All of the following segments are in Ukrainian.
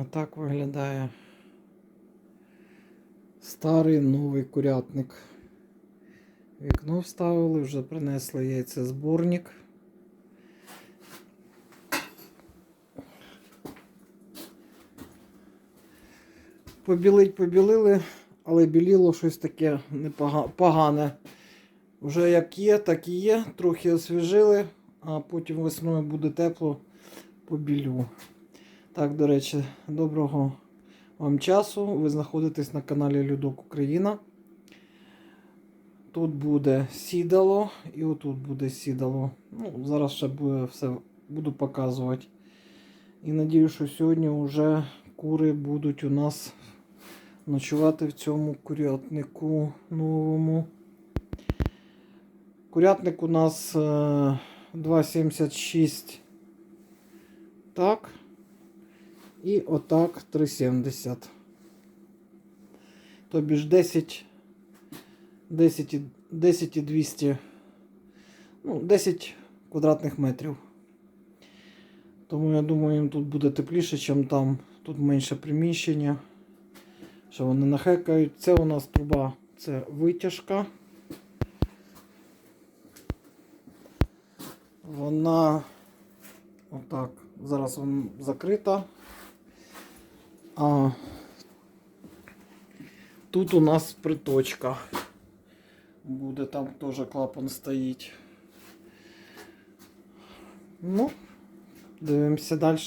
Отак виглядає старий новий курятник. Вікно вставили, вже принесли яйцезборник. Побілить побілили, але біліло щось таке непога- погане. Вже як є, так і є. Трохи освіжили, а потім весною буде тепло, побілю. Так, до речі, доброго вам часу. Ви знаходитесь на каналі Людок Україна. Тут буде сідало і отут буде сідало. Ну, зараз ще буде все буду показувати. І надію, що сьогодні вже кури будуть у нас ночувати в цьому курятнику новому. Курятник у нас е, 2,76. Так. І отак 3,70. Тобі ж 10, 10, 10 і 200, ну, 10 квадратних метрів. Тому я думаю, їм тут буде тепліше, ніж там. Тут менше приміщення. Що вони нахекають. Це у нас труба, це витяжка. Вона отак. Зараз вона закрита. А тут у нас приточка. Буде там теж клапан стоїть. Ну, дивимося далі.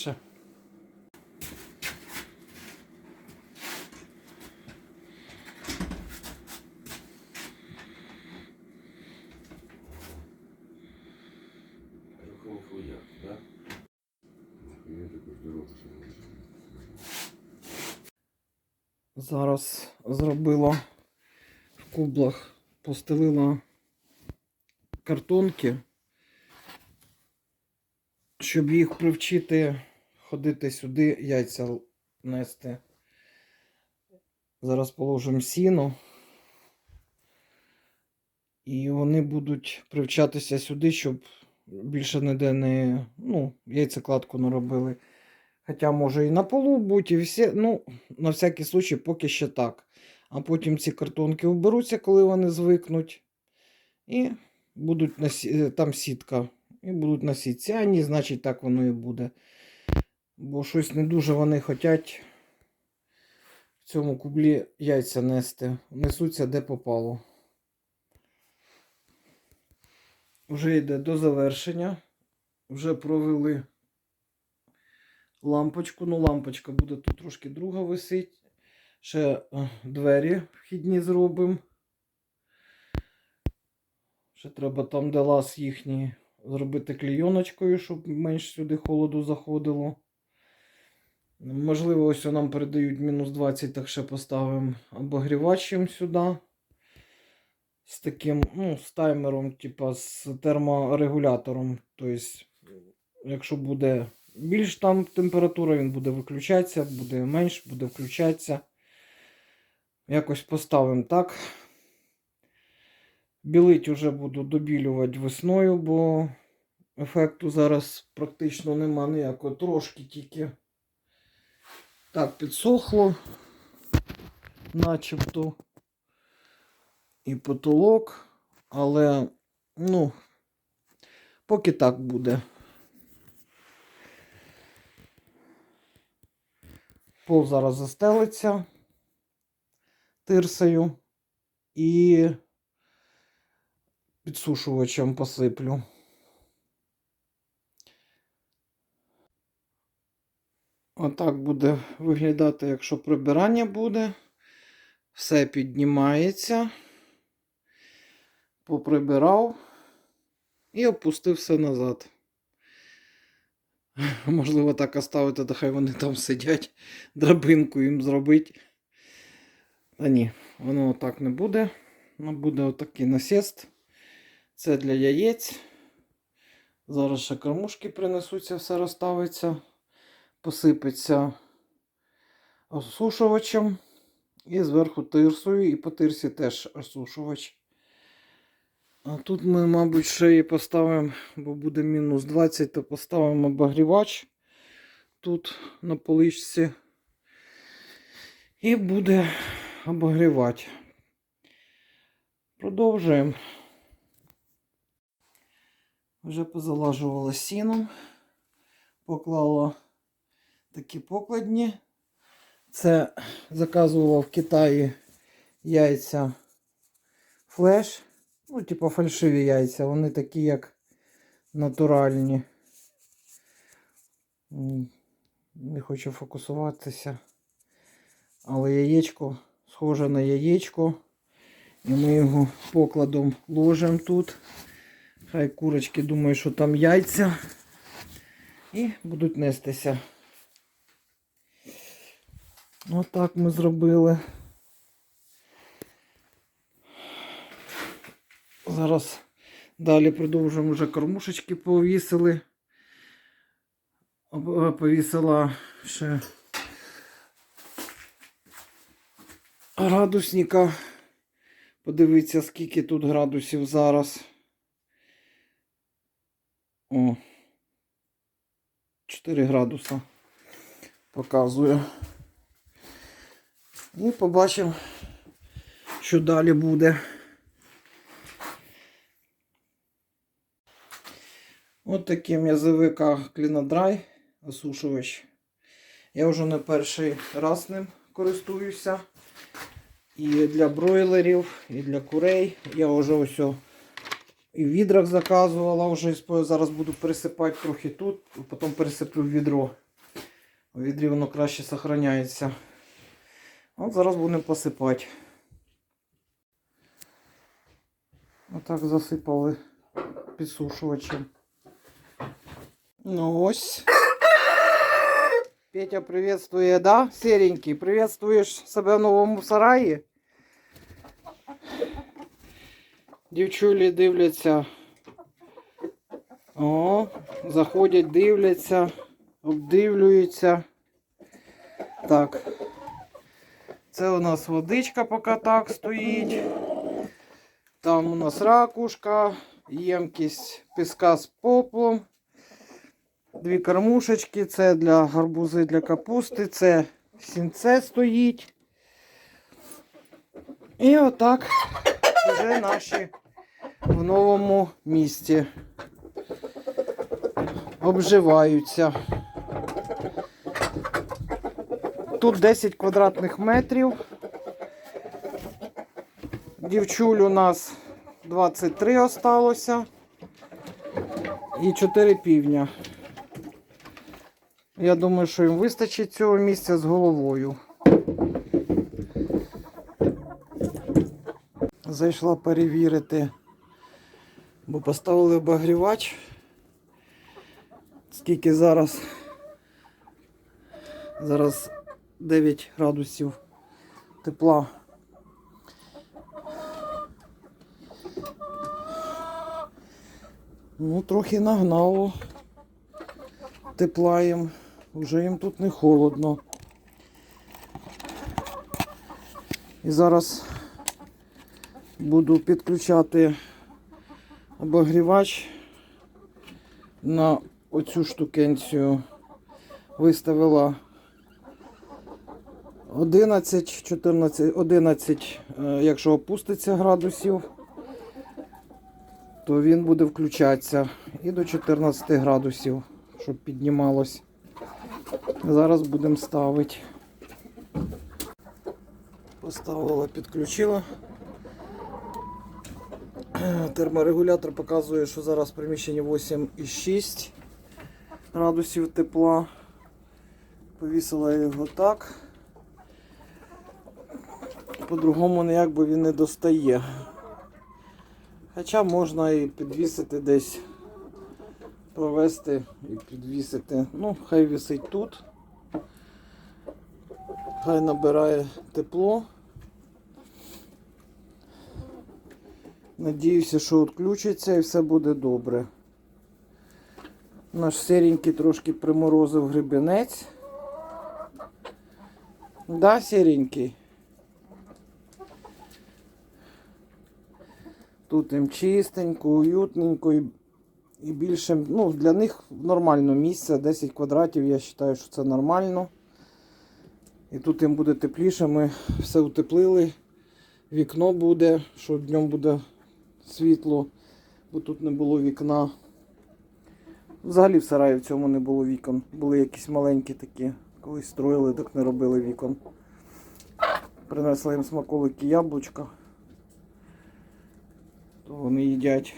Какого хуя, да? Нахуя такой здоровый, Зараз зробила в кублах, постелила картонки, щоб їх привчити ходити сюди, яйця нести. Зараз положимо сіно. І вони будуть привчатися сюди, щоб більше ніде не ну, яйцекладку не робили. Хоча може і на полу бути, і всі. Ну, на всякий случай, поки ще так. А потім ці картонки вберуться, коли вони звикнуть. І будуть носі... е, там сітка. І будуть носитися. А ні, значить, так воно і буде. Бо щось не дуже вони хочуть в цьому кублі яйця нести. Несуться де попало. Вже йде до завершення. Вже провели лампочку. Ну, лампочка буде тут трошки друга висить. Ще е, двері вхідні зробимо. Ще треба там, де лаз їхній, зробити клійоночкою, щоб менш сюди холоду заходило. Можливо, ось нам передають мінус 20, так ще поставимо обогрівачем сюди. З таким, ну, з таймером, типа з терморегулятором. Тобто, якщо буде більш там температура, він буде виключатися, буде менш, буде включатися. Якось поставимо так. Білить уже буду добілювати весною, бо ефекту зараз практично нема ніякого. Трошки тільки так підсохло, начебто і потолок, але, ну, поки так буде. Пол зараз застелиться тирсою і підсушувачем посиплю. Отак буде виглядати, якщо прибирання буде. Все піднімається. Поприбирав і опустив все назад. Можливо, так оставити, та хай вони там сидять, драбинку їм зробити. Та ні, воно так не буде. Воно буде отакий насіст. Це для яєць. Зараз ще кормушки принесуться, все розставиться, посипеться осушувачем. І зверху тирсою, і по тирсі теж осушувач. А тут ми, мабуть, ще і поставимо, бо буде мінус 20, то поставимо обогрівач тут на поличці. І буде обогрівати. Продовжуємо. Вже позалажувала сіном, поклала такі покладні. Це заказувала в Китаї яйця флеш. Ну, типу фальшиві яйця. Вони такі, як натуральні. Не хочу фокусуватися. Але яєчко схоже на яєчко. І ми його покладом ложимо тут. Хай курочки думають, що там яйця. І будуть нестися. Отак ми зробили. Зараз далі продовжуємо вже кормушечки повісили. Е, Повісила ще градусника. Подивіться, скільки тут градусів зараз. О. 4 градуса показує. І побачимо, що далі буде. Такий м'язовика Клінодрай осушувач. Я вже не перший раз ним користуюся. І для бройлерів, і для курей. Я вже ось і в відрах заказувала вже. Зараз буду пересипати трохи тут, потім пересиплю в відро. У відрі воно краще зберігається. От зараз будемо посипати. Отак засипали підсушувачем. Ну ось. Петя приветствує, да? Серенький, приветствуєш себе в новому сараї? Дівчулі дивляться. О, заходять, дивляться, обдивлюються. Так. Це у нас водичка поки так стоїть. Там у нас ракушка, ємкість піска з поплом. Дві кормушечки, це для гарбузи для капусти, це сінце стоїть. І отак вже наші в новому місті обживаються. Тут 10 квадратних метрів. Дівчуль у нас 23 осталося. І 4 півня. Я думаю, що їм вистачить цього місця з головою. Зайшла перевірити, бо поставили обогрівач. Скільки зараз? Зараз 9 градусів тепла. Ну, трохи нагнало тепла їм. Вже їм тут не холодно. І зараз буду підключати обогрівач на оцю штукенцію. Виставила 11, 14, 11, е, якщо опуститься градусів, то він буде включатися і до 14 градусів, щоб піднімалось. Зараз будемо ставити. Поставила, підключила. Терморегулятор показує, що зараз в приміщенні 8,6 градусів тепла. Повісила його так. По-другому ніяк би він не достає. Хоча можна і підвісити десь, провести і підвісити. Ну, хай висить тут. Хай набирає тепло. Надіюся, що відключиться і все буде добре. Наш сіренький трошки приморозив гребінець. Да, сіренький? Тут їм чистенько, уютненько і, і більше, ну, для них нормально місце, 10 квадратів, я вважаю, що це нормально. І тут їм буде тепліше, ми все утеплили. Вікно буде, що днем буде світло, бо тут не було вікна. Взагалі в сараї в цьому не було вікон. Були якісь маленькі такі, колись строїли, так не робили вікон. Принесла їм смаколики яблучка. То вони їдять.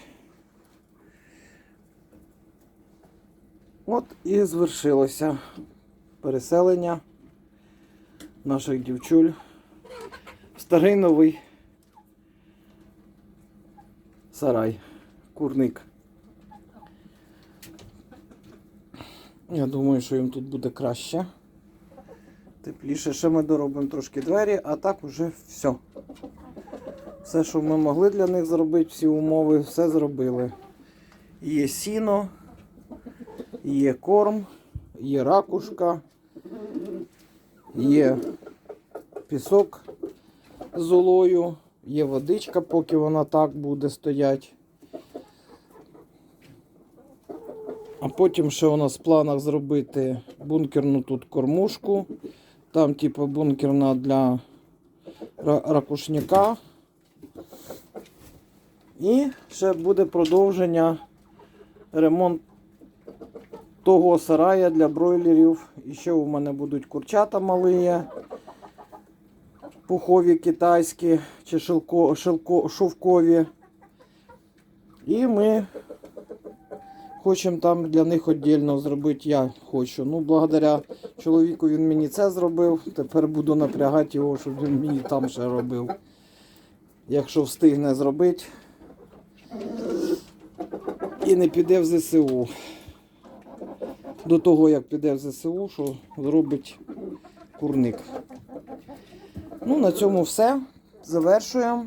От і звершилося переселення наших дівчуль в старий новий сарай, курник. Я думаю, що їм тут буде краще. Тепліше. Ще ми доробимо трошки двері, а так уже все. Все, що ми могли для них зробити, всі умови, все зробили. Є сіно, є корм, є ракушка, є пісок з золою, є водичка, поки вона так буде стояти. А потім ще у нас в планах зробити бункерну тут кормушку. Там, типу, бункерна для ракушняка. І ще буде продовження ремонт того сарая для бройлерів. І ще у мене будуть курчата малі, пухові китайські чи шелко, шелко, шовкові. І ми хочемо там для них віддільно зробити. Я хочу. Ну, благодаря чоловіку він мені це зробив. Тепер буду напрягати його, щоб він мені там ще робив. Якщо встигне зробити. І не піде в ЗСУ. До того, як піде в ЗСУ, що зробить курник. Ну, на цьому все. Завершуємо.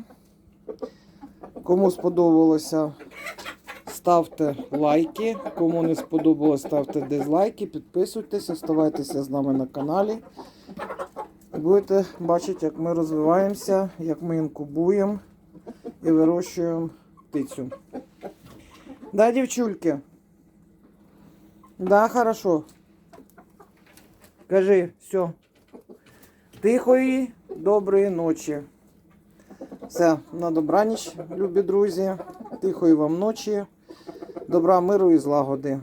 Кому сподобалося, ставте лайки. Кому не сподобалось, ставте дизлайки, підписуйтесь, оставайтеся з нами на каналі. Будете бачити, як ми розвиваємося, як ми інкубуємо і вирощуємо птицю. Да, дівчульки? Да, хорошо. Кажи, все. Тихої, доброї ночі. Все, на добраніч, любі друзі. Тихої вам ночі. Добра, миру і злагоди.